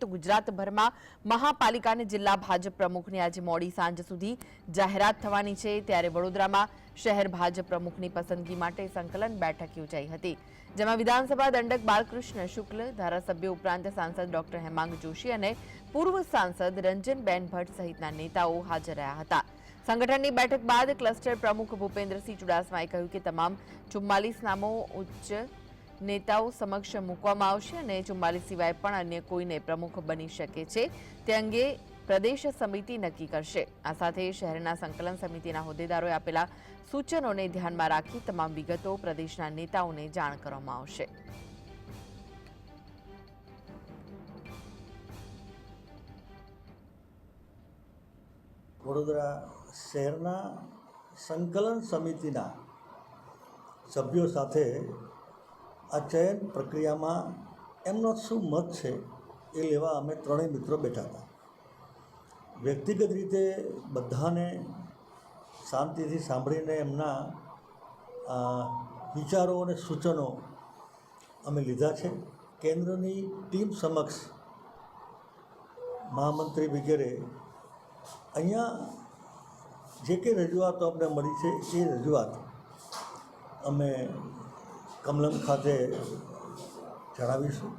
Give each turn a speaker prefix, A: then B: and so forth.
A: તો ગુજરાતભરમાં મહાપાલિકા અને જિલ્લા ભાજપ પ્રમુખની આજે મોડી સાંજ સુધી જાહેરાત થવાની છે. ત્યારે વડોદરામાં શહેર ભાજપ પ્રમુખની પસંદગી માટે સંકલન બેઠક યોજાઈ હતી, જેમાં વિધાનસભા દંડક બાલકૃષ્ણ શુક્લ, ધારાસભ્ય ઉપરાંત સાંસદ ડોક્ટર હેમાંગ જોશી અને પૂર્વ સાંસદ રંજનબેન ભટ્ટ સહિતના નેતાઓ હાજર રહ્યા હતા. સંગઠનની બેઠક બાદ ક્લસ્ટર પ્રમુખ ભૂપેન્દ્રસિંહ ચુડાસમાએ કહ્યું કે તમામ ચુમ્માલીસ નામો ઉચ્ચ નેતાઓ સમક્ષ મૂકવામાં આવશે અને ચુમ્માલીસ સિવાય પણ અન્ય કોઈને પ્રમુખ બની શકે છે. તે અંગે પ્રદેશ સમિતિ નક્કી કરશે. આ સાથે શહેરના સંકલન સમિતિના હોદ્દેદારોએ આપેલા સૂચનોને ધ્યાનમાં રાખી તમામ વિગતો પ્રદેશના નેતાઓને જાણ કરવામાં આવશે.
B: વડોદરા શહેરના સંકલન સમિતિના સભ્યો સાથે આ ચયન પ્રક્રિયામાં એમનો શું મત છે એ લેવા અમે ત્રણેય મિત્રો બેઠા હતા. વ્યક્તિગત રીતે બધાને શાંતિથી સાંભળીને એમના વિચારો અને સૂચનો અમે લીધા છે. કેન્દ્રની ટીમ સમક્ષ મહામંત્રી વગેરે અહીંયા જે કંઈ રજૂઆતો અમને મળી છે એ રજૂઆત અમે કમલમ ખાતે જણાવીશું.